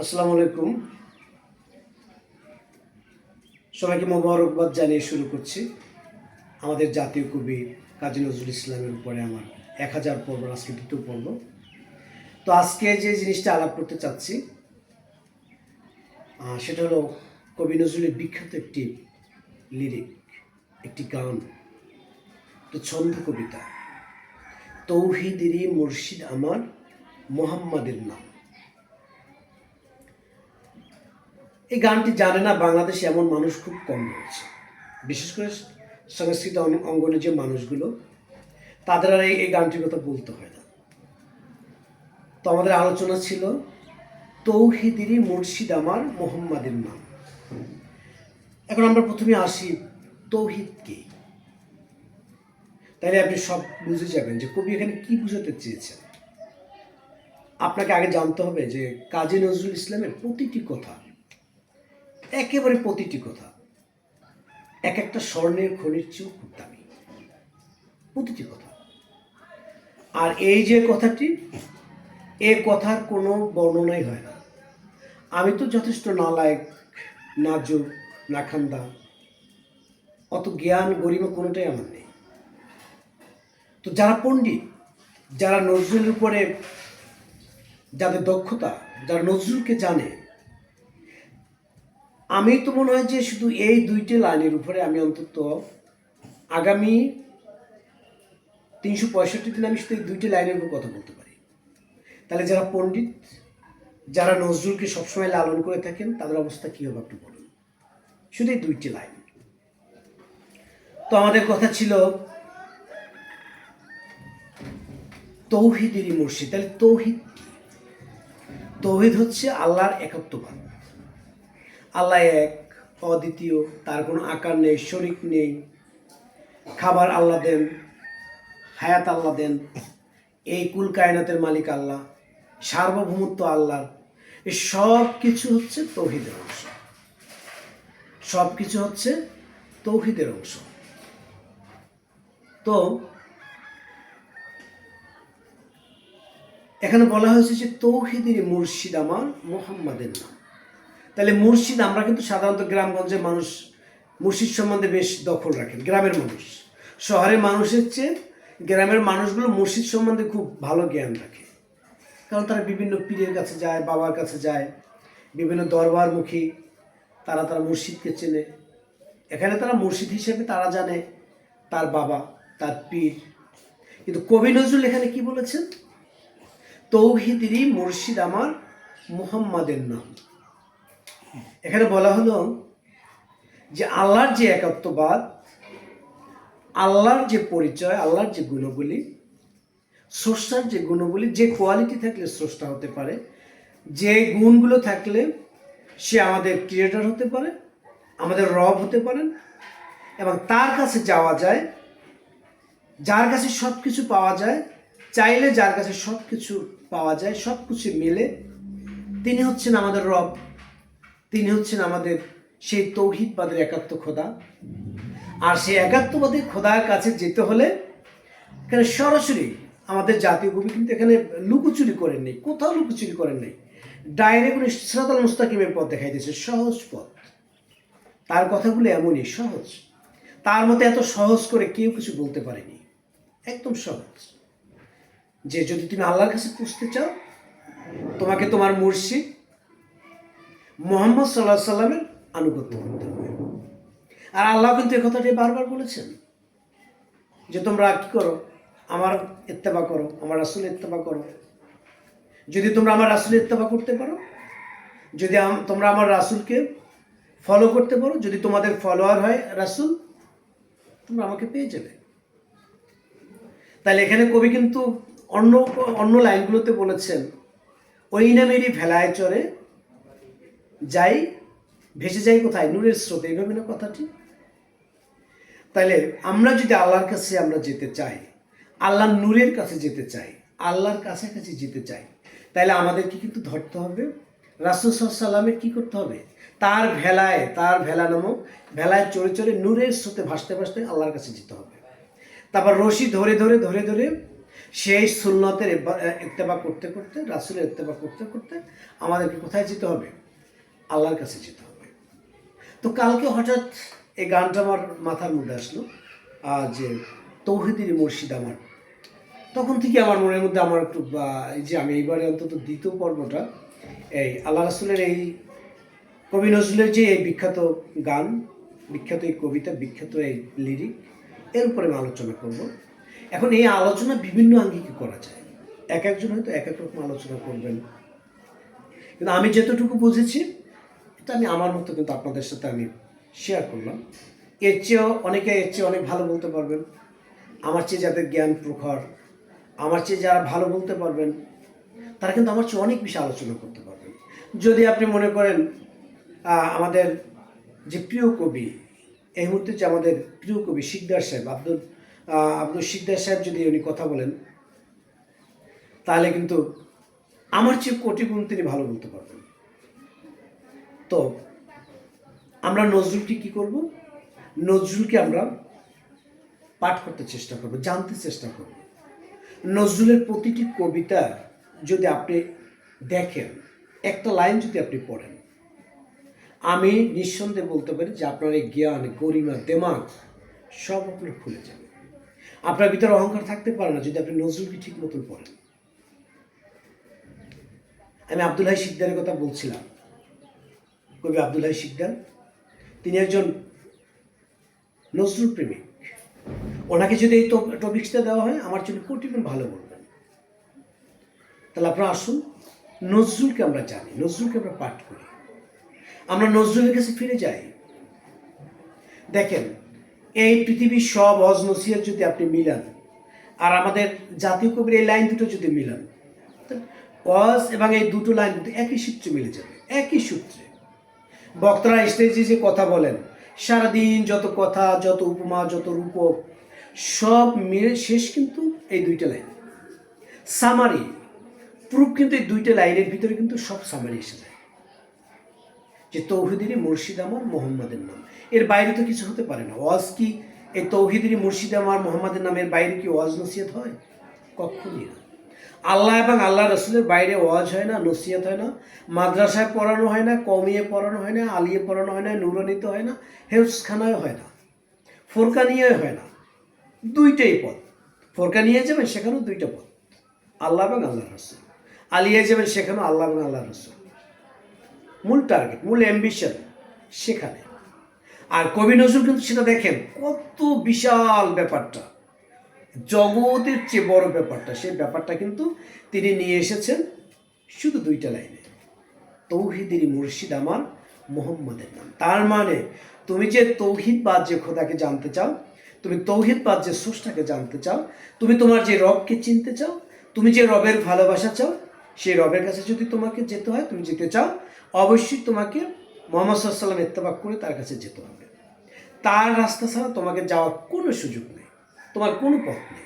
আসসালামু আলাইকুম। সবাইকে মোবারকবাদ জানিয়ে শুরু করছি। আমাদের জাতীয় কবি কাজী নজরুল ইসলামের উপরে আমার এক হাজার পর্ব, আজকে দ্বিতীয় পর্ব। তো আজকে যে জিনিসটা আলাপ করতে চাচ্ছি সেটা হলো কবি নজরুলের বিখ্যাত একটি লিরিক, একটি গান। তো ছন্দ কবিতা। তৌহিদেরই মুর্শিদ আমার মোহাম্মদের নাম। এই গানটি জানে না বাংলাদেশে এমন মানুষ খুব কম রয়েছে। বিশেষ করে সংস্কৃত অঙ্গ- অঙ্গনে যে মানুষগুলো, তাদের আর এই- গানটির কথা বলতে হয় না। তো আমাদের আলোচনা ছিল তৌহিদেরই মুর্শিদ আমার মোহাম্মদের নাম। এখন আমরা প্রথমে আসি তৌহিদ কি তাহলে আপনি সব বুঝে যাবেন যে কবি এখানে কি বুঝাতে চেয়েছেন। আপনাকে আগে জানতে হবে যে কাজী নজরুল ইসলামের প্রতিটি কথা একেবারে প্রতিটি কথা। এক একটা স্বর্ণের খনির চেয়েও খুব দামি। প্রতিটি কথা। আর এই যে কথাটি, এ কথার কোনো বর্ণনাই হয় না। আমি তো যথেষ্ট নালায়ক, নাজুক, নাখান্দা। অত জ্ঞান, গরিমা কোনোটাই আমার নেই। তো যারা পণ্ডিত, যারা নজরুলের উপরে যাদের দক্ষতা, যারা নজরুলকে জানে আমি তো মনে হয় যে শুধু এই দুইটি লাইনের উপরে আমি অন্তত আগামী তিনশো পঁয়ষট্টি দিন আমি শুধু এই দুইটি লাইনের উপর কথা বলতে পারি। তাহলে যারা পণ্ডিত, যারা নজরুলকে সবসময় লালন করে থাকেন, তাদের অবস্থা কী হবে একটু বলুন? শুধু এই দুইটি লাইন। তো আমাদের কথা ছিল তৌহিদেরই মুর্শিদ। তাহলে তৌহিদ তৌহিদ হচ্ছে আল্লাহর একত্ববাদ। আল্লাহ এক, অদ্বিতীয়, তার কোনো আকার নেই, শরিক নেই। খাবার আল্লাহ দেন, হায়াত আল্লাহ দেন। এই কুল কায়নাতের মালিক আল্লাহ, সার্বভৌমত্ব আল্লাহ। এই সব কিছু হচ্ছে তৌহিদের অংশ। সব কিছু হচ্ছে তৌহিদের অংশ। তো, এখানে বলা হয়েছে যে তৌহিদের মুর্শিদ আমার মোহাম্মদের নাম। তাহলে মুর্শিদ, আমরা কিন্তু সাধারণত গ্রামগঞ্জের মানুষ, মুর্শিদ সম্বন্ধে বেশ দখল রাখেন, গ্রামের মানুষ। শহরের মানুষের চেয়ে গ্রামের মানুষগুলো মুর্শিদ সম্বন্ধে খুব ভালো জ্ঞান রাখে। কারণ তারা বিভিন্ন পীরের কাছে যায়, বাবার কাছে যায়, বিভিন্ন দরবারমুখী, তারা তারা মুর্শিদকে চেনে। এখানে তারা মুর্শিদ হিসেবে তারা জানে তার বাবা, তার পীর। কিন্তু কবি নজরুল এখানে কি বলেছেন? তৌহিদেরই মুর্শিদ আমার মুহাম্মাদের নাম। এখানে বলা হলো যে আল্লাহর যে একাত্মবাদ আল্লাহর যে পরিচয়, আল্লাহর যে গুণগুলি স্রষ্টার যে গুণগুলি যে কোয়ালিটি থাকলে স্রষ্টা হতে পারে, যে গুণগুলো থাকলে সে আমাদের ক্রিয়েটার হতে পারে, আমাদের রব হতে পারেন এবং তার কাছে যাওয়া যায়, যার কাছে সব কিছু পাওয়া যায়, চাইলে যার কাছে সব কিছু পাওয়া যায় সব কিছু মিলে, তিনি হচ্ছেন আমাদের রব। তিনি হচ্ছেন আমাদের সেই তৌহিদবাদের একাত্ম খোদা। আর সেই একাত্মবাদী খোদার কাছে যেতে হলে এখানে সরাসরি আমাদের জাতীয় কবি কিন্তু এখানে লুকোচুরি করেন নেই, কোথাও লুকোচুরি করেন নেই। ডাইরেক্ট উনি সিরাতাল মুস্তাকিমের পথ দেখাই দিয়েছে, সহজ পথ। তার কথাগুলো এমনই, সহজ। তার মতো এত সহজ করে কেউ কিছু বলতে পারেনি। একদম সহজ। যে যদি তুমি আল্লাহর কাছে পুষতে চাও, তোমাকে তোমার মুর্শিদ মোহাম্মদ সাল্লাহ সাল্লামের আনুগত্য করতে হবে। আর আল্লাহ কিন্তু এ কথাটি বারবার বলেছেন যে তোমরা কি করো? আমার ইত্তেবা করো, আমার রাসুল ইত্তেবা করো। যদি তোমরা আমার রাসুল ইত্তেবা করতে পারো, যদি তোমরা আমার রাসুলকে ফলো করতে পারো, যদি তোমাদের ফলোয়ার হয় রাসুল, তোমরা আমাকে পেয়ে যাবে। তাহলে এখানে কবি কিন্তু অন্য অন্য লাইনগুলোতে বলেছেন, ওই নামেরই ভেলায় চড়ে যাই, ভেসে যাই কোথায়? নূরের স্রোতে, এইভাবে না কথাটি? তাহলে আমরা যদি আল্লাহর কাছে আমরা যেতে চাই আল্লাহর নূরের কাছে যেতে চাই, আল্লাহর কাছাকাছি যেতে চাই তাহলে আমাদেরকে কিন্তু ধরতে হবে। রাসুল সাল্লামের কি করতে হবে? তার ভেলায়, তার ভেলা নামক ভেলায় চড়ে চড়ে নূরের স্রোতে ভাসতে ভাসতে আল্লাহর কাছে যেতে হবে। তারপর রশি ধরে ধরে ধরে ধরে সেই সুন্নতের ইত্তেবা করতে করতে, রাসুলের ইত্তেবা করতে করতে আমাদেরকে কোথায় যেতে হবে? আল্লাহর কাছে যেতে হবে। তো কালকে হঠাৎ এই গানটা আমার মাথার মধ্যে আসলো যে তৌহিদির মুর্শিদ আমার। তখন থেকে আমার মনের মধ্যে আমার একটু যে আমি এইবারে অন্তত দ্বিতীয় পর্বটা, এই আল্লাহ রাসুলের এই কবি নজরুলের যে এই বিখ্যাত গান, বিখ্যাত এই কবিতা, বিখ্যাত এই লিরিক এর উপরে আমি আলোচনা করব। এখন এই আলোচনা বিভিন্ন আঙ্গিকে করা যায়। এক একজন হয়তো এক এক রকম আলোচনা করবেন। কিন্তু আমি যতটুকু বুঝেছি এটা আমি আমার মতো কিন্তু আপনাদের সাথে আমি শেয়ার করলাম। এর চেয়েও অনেকে এর চেয়ে অনেক ভালো বলতে পারবেন। আমার চেয়ে যাদের জ্ঞান প্রখর, আমার চেয়ে যারা ভালো বলতে পারবেন, তারা কিন্তু আমার চেয়ে অনেক বেশি আলোচনা করতে পারবেন। যদি আপনি মনে করেন আমাদের যে প্রিয় কবি, এই মুহূর্তে যে আমাদের প্রিয় কবি শিকদার সাহেব, আব্দুল আব্দুল শিকদার সাহেব যদি উনি কথা বলেন, তাহলে কিন্তু আমার চেয়ে কোটি গুণ তিনি ভালো বলতে পারবেন। তো আমরা নজরুলকে কি করব? নজরুলকে আমরা পাঠ করতে চেষ্টা করব, জানতে চেষ্টা করব। নজরুলের প্রতিটি কবিতা যদি আপনি দেখেন, একটা লাইন যদি আপনি পড়েন, আমি নিঃসন্দেহে বলতে পারি যে আপনার এই জ্ঞান, গরিমা, দেমাগ সব আপনার খুলে যাবে। আপনার ভিতরে অহংকার থাকতে পারে না যদি আপনি নজরুলকে ঠিক মতন পড়েন। আমি আব্দুল হাই শিকদারের কথা বলছিলাম। কবি আব্দুল হাই শিকদার। তিনি একজন নজরুল প্রেমিক। ওনাকে যদি এই টপিক্সটা দেওয়া হয়, আমার জন্য কোটি ভালো বলবেন? তাহলে আপনারা আসুন, নজরুলকে আমরা জানি, নজরুলকে আমরা পাঠ করি। আমরা নজরুলের কাছে ফিরে যাই। দেখেন, এই পৃথিবীর সব অজ নসিহত যদি আপনি মিলান, আর আমাদের জাতীয় কবির এই লাইন দুটো যদি মিলান অজ এবং এই দুটো লাইন কিন্তু একই সূত্রে মিলে যাবে, একই সূত্রে। বক্তারা স্টেজে যে কথা বলেন, সারাদিন যত কথা, যত উপমা, যত রূপক, সব মিলে শেষ কিন্তু এই দুইটা লাইন। সামারি প্রুফ কিন্তু এই দুইটা লাইনের ভিতরে কিন্তু সব সামারি এসে যায়। যে তৌহিদিনী মুর্শিদ আমার মোহাম্মদের নাম। এর বাইরে তো কিছু হতে পারে না। ওয়াজ কি এই তৌহিদিনী মুর্শিদ আমার মোহাম্মদের নামের বাইরে কি ওয়াজ নসিহত হয়? কখনই না। আল্লাহ এবং আল্লাহ রসুলের বাইরে ওয়াজ হয় না, নসিহত হয় না, মাদ্রাসায় পড়ানো হয় না কমিয়ে পড়ানো হয় না, আলিয়ে পড়ানো হয় না, নুরানিতে হয় না হেফসখানায় হয় না ফোরকানিয়ে হয় না, দুইটাই পথ। ফোরকানিয়ে যাবেন, সেখানেও দুইটা পথ। আল্লাহ এবং আল্লাহ রসুল। আলিয়ে যাবেন, সেখানেও আল্লাহ এবং আল্লাহ রসুল। মূল টার্গেট মূল অ্যাম্বিশন সেখানে। আর কবি নজরুল কিন্তু সেটা দেখেন, কত বিশাল ব্যাপারটা। জগতের চেয়ে বড় ব্যাপারটা, সেই ব্যাপারটা কিন্তু তিনি নিয়ে এসেছেন শুধু দুইটা লাইনে। তৌহিদেরই মুর্শিদ আমার মোহাম্মদের নাম। তার মানে তুমি যে তৌহিদ বাদ যে খোদাকে জানতে চাও, তুমি তৌহিদ বাদ যে স্রষ্টাকে জানতে চাও, তুমি তোমার যে রবকে চিনতে চাও, তুমি যে রবের ভালোবাসা চাও, সেই রবের কাছে যদি তোমাকে যেতে হয়, তুমি যেতে চাও, অবশ্যই তোমাকে মোহাম্মদ সাল্লাম ইত্তেফাক করে তার কাছে যেতে হবে। তার রাস্তা ছাড়া তোমাকে যাওয়ার কোনো সুযোগ নেই। তোমার কোনো পথ নেই।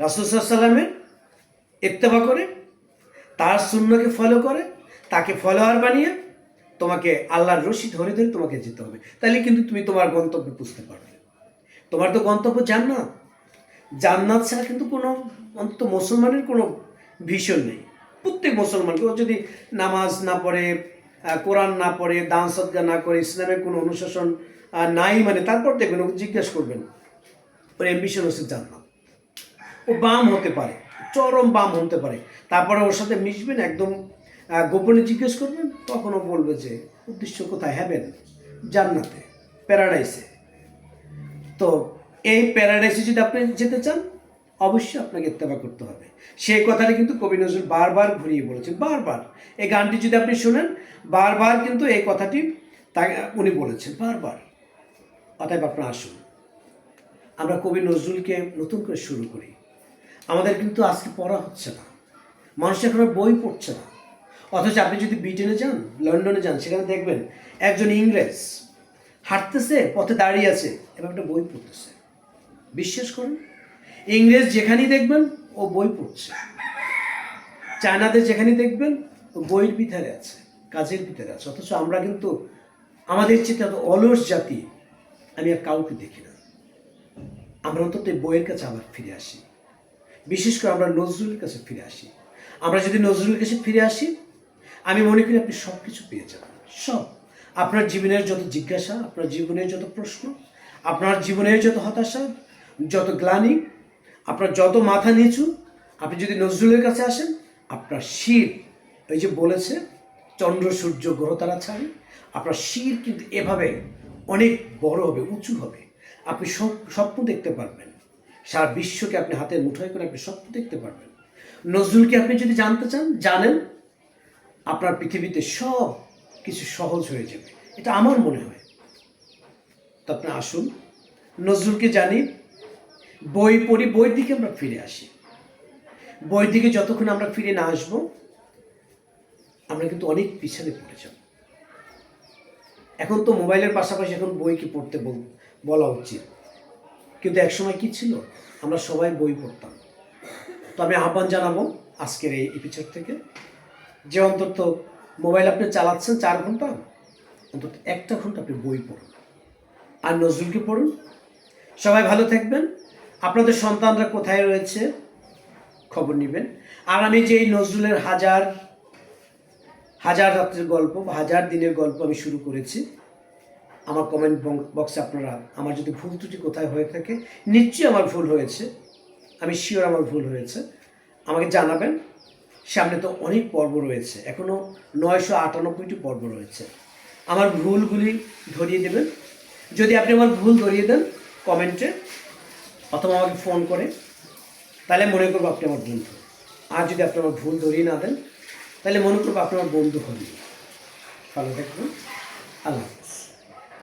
রাসুসাল্লামের ইত্তেফা করে, তার শূন্যকে ফলো করে, তাকে ফলোয়ার বানিয়ে তোমাকে আল্লাহর রশি ধরে ধরে তোমাকে যেতে হবে। তাহলে কিন্তু তুমি তোমার গন্তব্য বুঝতে পারবে। তোমার তো গন্তব্য জান্নাত। জান্নাত ছাড়া কিন্তু কোনো অন্তত মুসলমানের কোনো ভীষণ নেই। প্রত্যেক মুসলমানকে ও যদি নামাজ না পড়ে কোরআন না পড়ে, দান সদ্গা না করে, ইসলামের কোনো অনুশাসন নাই মানে তারপর দেখবেন জিজ্ঞেস করবেন ওর অ্যাম্বিশন হচ্ছে জান্নাত ও বাম হতে পারে, চরম বাম হতে পারে। তারপরে ওর সাথে মিশবেন একদম গোপনে জিজ্ঞেস করবেন তখন ও বলবে যে, উদ্দেশ্য কোথায়? হ্যাবেন জান্নাতে প্যারাডাইসে তো এই প্যারাডাইসে যদি আপনি যেতে চান, অবশ্যই আপনাকে ইত্তেফা করতে হবে। সেই কথাটা কিন্তু কবি নজরুল বারবার ঘুরিয়ে বলেছেন, বারবার। এই গানটি যদি আপনি শোনেন, বারবার কিন্তু এই কথাটি তাকে উনি বলেছেন, বারবার। অতএব আপনার আসুন। আমরা কবি নজরুলকে নতুন করে শুরু করি। আমাদের কিন্তু আজকে পড়া হচ্ছে না। মানুষ এখন বই পড়ছে না। অথচ আপনি যদি ব্রিটেনে যান, লন্ডনে যান, সেখানে দেখবেন একজন ইংরেজ হাঁটতেছে, পথে দাঁড়িয়ে আছে, এবং একটা বই পড়তেছে। বিশ্বাস করুন, ইংরেজ যেখানেই দেখবেন, ও বই পড়ছে। চায়নাদের যেখানেই দেখবেন, ও বইয়ের ভিতরে আছে, কাজের ভিতরে আছে। অথচ আমরা কিন্তু আমাদের চেয়ে অলস জাতি, আমি আর কাউকে দেখি না। আমরা অন্তত এই বইয়ের কাছে আবার ফিরে আসি। বিশেষ করে আমরা নজরুলের কাছে ফিরে আসি। আমরা যদি নজরুলের কাছে ফিরে আসি, আমি মনে করি আপনি সব কিছু পেয়ে যাবেন। সব। আপনার জীবনের যত জিজ্ঞাসা, আপনার জীবনের যত প্রশ্ন, আপনার জীবনের যত হতাশা, যত গ্লানি, আপনার যত মাথা নিচু, আপনি যদি নজরুলের কাছে আসেন, আপনার শির, ওই যে বলেছে, চন্দ্র, সূর্য, গ্রহ তারা ছাড়ে, আপনার শির কিন্তু এভাবে অনেক বড় হবে, উঁচু হবে। আপনি সব স্বপ্ন দেখতে পারবেন। সারা বিশ্বকে আপনি হাতের মুঠোয় করে আপনি স্বপ্ন দেখতে পারবেন। নজরুলকে আপনি যদি জানতে চান, জানেন, আপনার পৃথিবীতে সব কিছু সহজ হয়ে যাবে। এটা আমার মনে হয়। তো আপনি আসুন, নজরুলকে জানি বই পড়ি বইয়ের দিকে আমরা ফিরে আসি। বইয়ের দিকে যতক্ষণ আমরা ফিরে না আসব, আমরা কিন্তু অনেক পিছনে পড়ে যাব। এখন তো মোবাইলের পাশাপাশি এখন বইকে পড়তে বল- বলা উচিত। কিন্তু একসময় কি ছিল? আমরা সবাই বই পড়তাম। তো আমি আহ্বান জানাব আজকের এই এপিসোড থেকে যে অন্তত মোবাইল আপনি চালাচ্ছেন চার ঘণ্টা, অন্তত একটা ঘণ্টা আপনি বই পড়ুন। আর নজরুলকে পড়ুন। সবাই ভালো থাকবেন। আপনাদের সন্তানরা কোথায় রয়েছে? খবর নেবেন। আর আমি যে এই নজরুলের হাজার হাজার রাত্রের গল্প, হাজার দিনের গল্প আমি শুরু করেছি আমার কমেন্ট বক্সে আপনারা, আমার যদি ভুল ত্রুটি কোথায় হয়ে থাকে, নিশ্চয়ই আমার ভুল হয়েছে। আমি শিওর আমার ভুল হয়েছে। আমাকে জানাবেন। সামনে তো অনেক পর্ব রয়েছে। এখনও নয়শো আটানব্বইটি পর্ব রয়েছে। আমার ভুলগুলি ধরিয়ে দেবেন। যদি আপনি আমার ভুল ধরিয়ে দেন কমেন্টে অথবা আমাকে ফোন করে, তাহলে মনে করব আপনি আমার বন্ধু। আর যদি আপনি আমার ভুল ধরিয়ে না দেন, তাহলে মনে করব আপনি আমার বন্ধু হন ভালো থাকবেন। আল্লাহ।